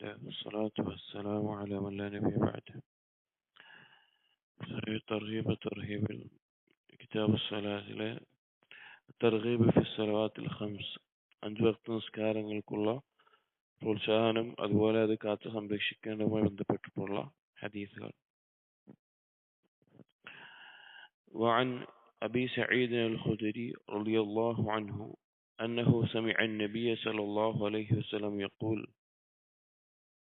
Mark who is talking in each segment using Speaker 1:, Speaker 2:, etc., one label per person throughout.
Speaker 1: الله والصلاة والسلام على من لا نبي بعده صحيح ترغيب ترهيب كتاب الصلاة له ترغيب في الصلوات الخمس അഞ്ച് വക്ത നിസ്കാരങ്ങൾക്കുള്ള പ്രോത്സാഹനം അതുപോലെ അത് കാത്തു സംരക്ഷിക്കേണ്ടതുമായി ബന്ധപ്പെട്ടിട്ടുള്ള ഹദീസുകൾ وعن أبي سعيد الخدري رضي الله عنه أنه سمع النبي صلى الله عليه وسلم يقول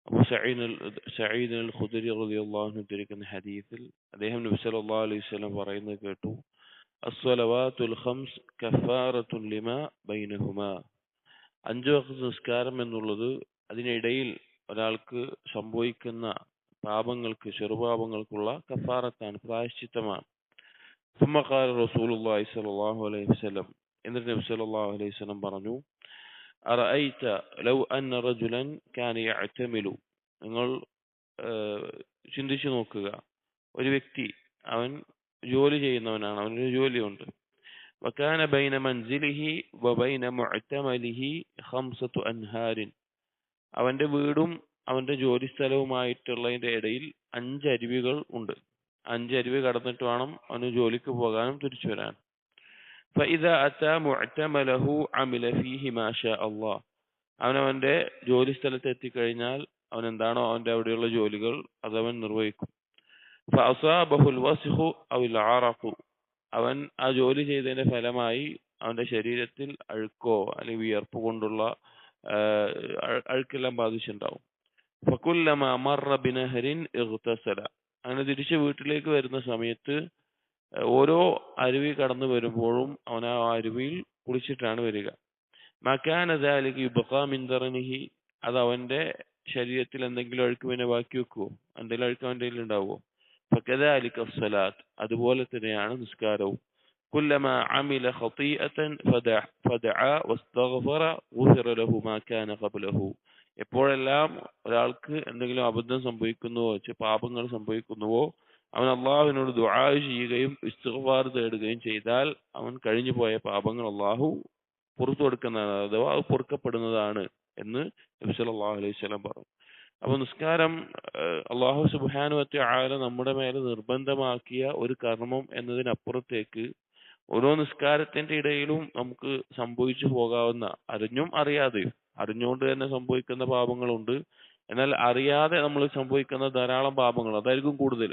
Speaker 1: അബു സഈദ് അൽ ഖുദരി റളിയല്ലാഹു ഉദ്ധരിക്കുന്ന ഹദീസിൽ അദ്ദേഹം നബി സല്ലല്ലാഹു അലൈഹി വസല്ലം പറയുന്നത് കേട്ടു അസ്വലവാത്തുൽ ഖംസ് കഫാറത്തുൻ ലിമാ ബൈനഹുമാ. അഞ്ച് വക്ത നിസ്കാരം എന്നുള്ളത് അതിനിടയിൽ ഒരാൾക്ക് സംഭവിക്കുന്ന പാപങ്ങൾക്ക് ചെറുപാപങ്ങൾക്കുള്ള കഫാറത്താണ് പ്രായശ്ചിത്തമാണ്. സുമ്മക്കാർ റസൂലുള്ളാഹി സ്വല്ലല്ലാഹു അലൈഹി വസല്ലം. എന്നിട്ട് നബി സല്ലല്ലാഹു അലൈഹി വസല്ലം പറഞ്ഞു അറൈറ്റ ലൗ അന്ന റജുലൻ നിങ്ങൾ ചിന്തിച്ചു നോക്കുക. ഒരു വ്യക്തി അവൻ ജോലി ചെയ്യുന്നവനാണ് അവനൊരു ജോലിയുണ്ട്. വക്കാന ബൈന മൻസിലിഹി വബൈന മുഅറ്റമലിഹി ഹംസത്തു അൻഹാരിൻ അവന്റെ വീടും അവന്റെ ജോലി സ്ഥലവുമായിട്ടുള്ളതിന്റെ ഇടയിൽ അഞ്ച് അരുവികൾ ഉണ്ട്. അഞ്ച് അരുവി കടന്നിട്ട് വേണം അവന് ജോലിക്ക് പോകാനും തിരിച്ചു വരാനും ഫൈദ അത്ത മുഅറ്റമലഹു അമില ഫീഹി മാഷ അള്ളാഹ് അവനവന്റെ ജോലി സ്ഥലത്ത് എത്തിക്കഴിഞ്ഞാൽ അവൻ എന്താണോ അവന്റെ അവിടെയുള്ള ജോലികൾ അതവൻ നിർവഹിക്കും. ഫസാബഹുൽ വസ്ഹു അവിൽ ആറഫു അവൻ ആ ജോലി ചെയ്തതിന്റെ ഫലമായി അവന്റെ ശരീരത്തിൽ അഴുക്കോ അല്ലെങ്കിൽ വിയർപ്പ് കൊണ്ടുള്ള അഴുക്കെല്ലാം ബാധിച്ചിട്ടുണ്ടാവും. ഫക്കുല്ലമ മർറ ബിനഹരിൻ അങ്ങനെ തിരിച്ച് വീട്ടിലേക്ക് വരുന്ന സമയത്ത് ഓരോ അരുവി കടന്നു വരുമ്പോഴും അവൻ ആ അരുവിയിൽ കുളിച്ചിട്ടാണ് വരിക മക്കാനദാലിക്ക് യുബക്കാമിന്തറനിഹി അത് അവന്റെ ശരീരത്തിൽ എന്തെങ്കിലും അഴുക്ക് പിന്നെ ബാക്കി വെക്കുവോ എന്തെങ്കിലും അഴുക്ക് അവന്റെ കയ്യിൽ ഉണ്ടാവുമോ فكذلك الصلاة അതുപോലെ തന്നെയാണ് നിസ്കാരവും كلما عمل خطيئة فدع فدعا واستغفر غفر له ما كان قبله എപ്പോഴെല്ലാം ഒരാൾക്ക് എന്തെങ്കിലും അബദ്ധം സംഭവിക്കുന്നുവോ പാപങ്ങൾ സംഭവിക്കുന്നുവോ അവൻ അള്ളാഹുവിനോട് ദുആ ചെയ്യുകയും ഇസ്തിഗ്ഫാർ തേടുകയും ചെയ്താൽ അവൻ കഴിഞ്ഞു പോയ പാപങ്ങൾ അള്ളാഹു പുറത്തു കൊടുക്കുന്നതാണ് അഥവാ അത് പൊറുക്കപ്പെടുന്നതാണ് എന്ന് നബി സല്ലല്ലാഹു അലൈഹി വസല്ലം പറഞ്ഞു. അപ്പൊ നിസ്കാരം അള്ളാഹു സുബാനുവത്തെ ആല നമ്മുടെ മേലെ നിർബന്ധമാക്കിയ ഒരു കർമ്മം എന്നതിനപ്പുറത്തേക്ക് ഓരോ നിസ്കാരത്തിന്റെ ഇടയിലും നമുക്ക് സംഭവിച്ചു പോകാവുന്ന അറിഞ്ഞും അറിയാതെ അറിഞ്ഞുകൊണ്ട് തന്നെ സംഭവിക്കുന്ന പാപങ്ങളുണ്ട്. എന്നാൽ അറിയാതെ നമ്മൾ സംഭവിക്കുന്ന ധാരാളം പാപങ്ങൾ അതായിരിക്കും കൂടുതൽ.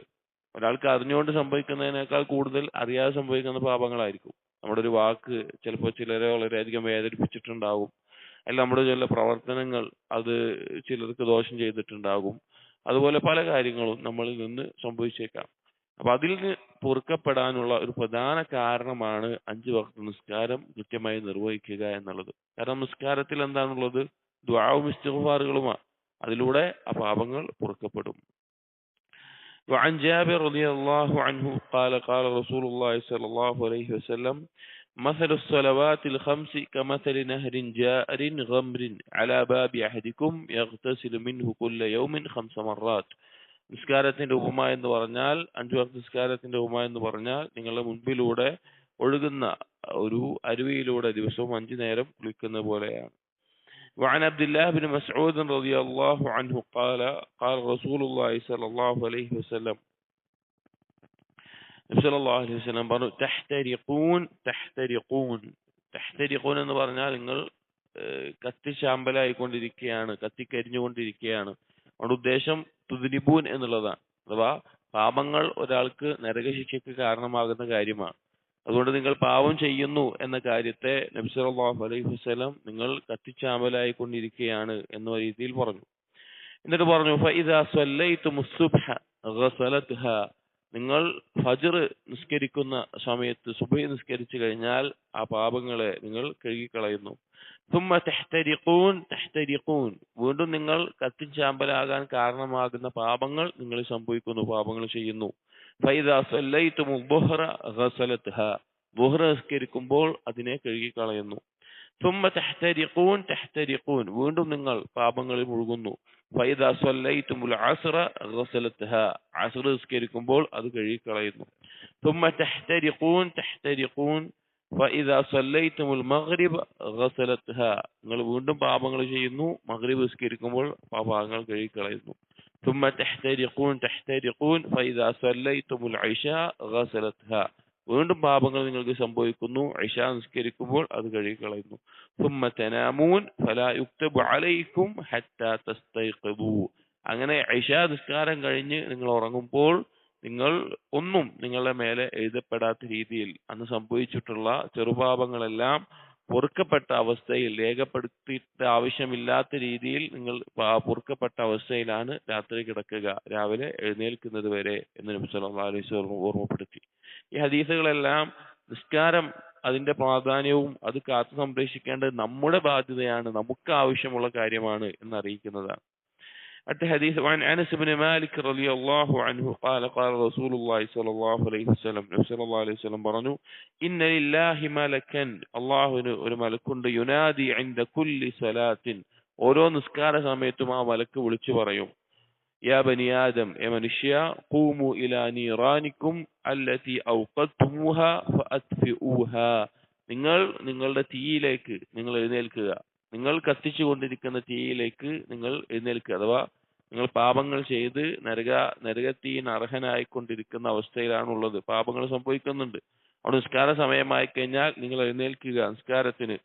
Speaker 1: ഒരാൾക്ക് അറിഞ്ഞുകൊണ്ട് സംഭവിക്കുന്നതിനേക്കാൾ കൂടുതൽ അറിയാതെ സംഭവിക്കുന്ന പാപങ്ങളായിരിക്കും. നമ്മുടെ ഒരു വാക്ക് ചിലപ്പോൾ ചിലരെ വളരെയധികം വേദനിപ്പിച്ചിട്ടുണ്ടാകും അല്ല നമ്മുടെ ചില പ്രവർത്തനങ്ങൾ അത് ചിലർക്ക് ദോഷം ചെയ്തിട്ടുണ്ടാകും. അതുപോലെ പല കാര്യങ്ങളും നമ്മളിൽ നിന്ന് സംഭവിച്ചേക്കാം. അപ്പൊ അതിൽ നിന്ന് പൊറുക്കപ്പെടാനുള്ള ഒരു പ്രധാന കാരണമാണ് അഞ്ചു വക്ത നിസ്കാരം കൃത്യമായി നിർവഹിക്കുക എന്നുള്ളത്. കാരണം നിസ്കാരത്തിൽ എന്താണുള്ളത്? ദ്വാവും ഇസ്തിഗ്ഫാറുകളുമാണ്. അതിലൂടെ ആ പാപങ്ങൾ പൊറുക്കപ്പെടും. وعن جابر رضي الله عنه قال قال رسول الله صلى الله عليه وسلم مثل الصلوات الخمس كمثل نهر جار غمر على باب أحدكم يغتسل منه كل يوم خمس مرات നിസ്കാരത്തിന്റെ ഉപമ എന്ന് പറഞ്ഞാൽ അഞ്ചു വക്ത നിസ്കാരത്തിന്റെ ഉപമ എന്ന് പറഞ്ഞാൽ നിങ്ങളുടെ മുൻപിലൂടെ ഒഴുകുന്ന ഒരു അരുവിയിലൂടെ ദിവസവും അഞ്ചു നേരം കുളിക്കുന്ന പോലെയാണ് وعن عبد الله بن مسعود رضي الله عنه قال قال رسول الله صلى الله عليه وسلم നബി അലൈഹി വസല്ലം പറഞ്ഞു തഹ്തരിഖൂൻ തഹ്തരിഖൂൻ തഹ്തരിഖൂൻ എന്ന് പറഞ്ഞാൽ നിങ്ങൾ കത്തിച്ചാമ്പലായിക്കൊണ്ടിരിക്കുകയാണ് കത്തിക്കരിഞ്ഞുകൊണ്ടിരിക്കുകയാണ് അതുകൊണ്ട് ഉദ്ദേശം തുദിനിബൂൻ എന്നുള്ളതാണ് അഥവാ പാപങ്ങൾ ഒരാൾക്ക് നരകശിക്ഷയ്ക്ക് കാരണമാകുന്ന കാര്യമാണ് അതുകൊണ്ട് നിങ്ങൾ പാപം ചെയ്യുന്നു എന്ന കാര്യത്തെ നബി സല്ലല്ലാഹു അലൈഹി വസ്ലം നിങ്ങൾ കത്തിച്ചാമലായി കൊണ്ടിരിക്കുകയാണ് എന്ന രീതിയിൽ പറഞ്ഞു. എന്നിട്ട് പറഞ്ഞു നിങ്ങൾ ഫജർ നിസ്കരിക്കുന്ന സമയത്ത് സുബൈ നിസ്കരിച്ചു കഴിഞ്ഞാൽ ആ പാപങ്ങളെ നിങ്ങൾ കഴുകിക്കളയുന്നു. വീണ്ടും നിങ്ങൾ കത്തിച്ചാമ്പലാകാൻ കാരണമാകുന്ന പാപങ്ങൾ നിങ്ങൾ സംഭവിക്കുന്നു പാപങ്ങൾ ചെയ്യുന്നു. فإذا صليتم الظهر غسلتها. ظهر أذكركم بول أدنيك ريكيك على ينو ثم تحترقون تحترقون. ويندم ننغل فابنغل مرغنو فإذا صليتم العصر غسلتها. عصر أذكركم بول أدنيك على ينو ثم تحترقون تحترقون. فإذا صليتم المغرب غسلتها. نقول بندم بابانغلا شيء نو مغرب اسكيري كمبل بابانغلا كذي كلا يسمو ثم تحترقون تحترقون فإذا صليتم العشاء غسلتها വീണ്ടും പാപങ്ങൾ നിങ്ങൾക്ക് സംഭവിക്കുന്നു ഇഷ നിസ്കരിക്കുമ്പോൾ അത് കഴുകിക്കളയുന്നു ثم تنامون فلا يكتب عليكم حتى تستيقظوا അങ്ങനെ ഇഷ നിസ്കാരം കഴിഞ്ഞ് നിങ്ങൾ ഉറങ്ങുമ്പോൾ നിങ്ങൾ ഒന്നും നിങ്ങളുടെ മേലെ എഴുതപ്പെടാത്ത രീതിയിൽ അന്ന് സംഭവിച്ചിട്ടുള്ള ചെറുപാപങ്ങളെല്ലാം പൊറുക്കപ്പെട്ട അവസ്ഥയിൽ രേഖപ്പെടുത്തിയിട്ട് ആവശ്യമില്ലാത്ത രീതിയിൽ നിങ്ങൾ പൊറുക്കപ്പെട്ട അവസ്ഥയിലാണ് രാത്രി കിടക്കുക രാവിലെ എഴുന്നേൽക്കുന്നത് വരെ എന്ന് നബി സല്ലല്ലാഹു അലൈഹി വസല്ലം ഓർമ്മപ്പെടുത്തി. ഈ ഹദീസുകളെല്ലാം നിസ്കാരം അതിന്റെ പ്രാധാന്യവും അത് കാത്തു സംരക്ഷിക്കേണ്ടത് നമ്മുടെ ബാധ്യതയാണ് നമുക്ക് ആവശ്യമുള്ള കാര്യമാണ് എന്ന് അറിയിക്കുന്നതാണ് അടുത്ത ഹദീസ് عن أنس بن مالك رضي الله عنه قال قال رسول الله صلى الله عليه وسلم നബി സല്ലല്ലാഹു അലൈഹി വസല്ലം പറഞ്ഞു ഇന്ന ലില്ലാഹി മലക്കൻ അള്ളാഹുവിന് ഒരു മലക്കുണ്ട് യുനാദി عند كل صلاة ഓരോ നിസ്കാര സമയത്തും ആ മലക്ക് വിളിച്ചു പറയും യാ ബനി ആദം എ മനുഷ്യ ഖൂമു ഇലാ നീറാനിക്കും അല്ലതി ഔഖദ്തുമൂഹ ഫഅത്ഫിഊഹ നിങ്ങൾ നിങ്ങളുടെ തീയിലേക്ക് നിങ്ങൾ എഴുന്നേൽക്കുക നിങ്ങൾ കത്തിച്ചുകൊണ്ടിരിക്കുന്ന തീയിലേക്ക് നിങ്ങൾ എഴുന്നേൽക്കുക. അഥവാ നിങ്ങൾ പാപങ്ങൾ ചെയ്ത് നരക നരകത്തീന് അർഹനായിക്കൊണ്ടിരിക്കുന്ന അവസ്ഥയിലാണുള്ളത്. പാപങ്ങൾ സംഭവിക്കുന്നുണ്ട്. അവിടെ നിസ്കാര സമയമായി കഴിഞ്ഞാൽ നിങ്ങൾ എഴുന്നേൽക്കുക നിസ്കാരത്തിന്.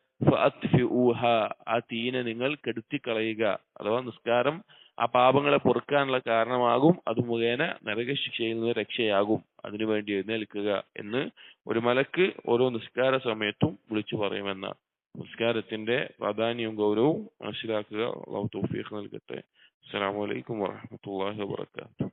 Speaker 1: ആ തീനെ നിങ്ങൾ കെടുത്തി കളയുക അഥവാ നിസ്കാരം ആ പാപങ്ങളെ പൊറുക്കാനുള്ള കാരണമാകും. അത് മുഖേന നരകശിക്ഷയിൽ നിന്ന് രക്ഷയാകും. അതിനുവേണ്ടി എഴുന്നേൽക്കുക എന്ന് ഒരു മലക്ക് ഓരോ നിസ്കാര സമയത്തും വിളിച്ചു പറയുമെന്ന നിസ്കാരത്തിന്റെ പ്രാധാന്യവും ഗൗരവവും മനസ്സിലാക്കുക അള്ളാഹു തൗഫീഖ് നൽകട്ടെ. അസ്സലാമു അലൈക്കും വറഹ്മത്തുള്ളാഹി വബറകാതുഹു.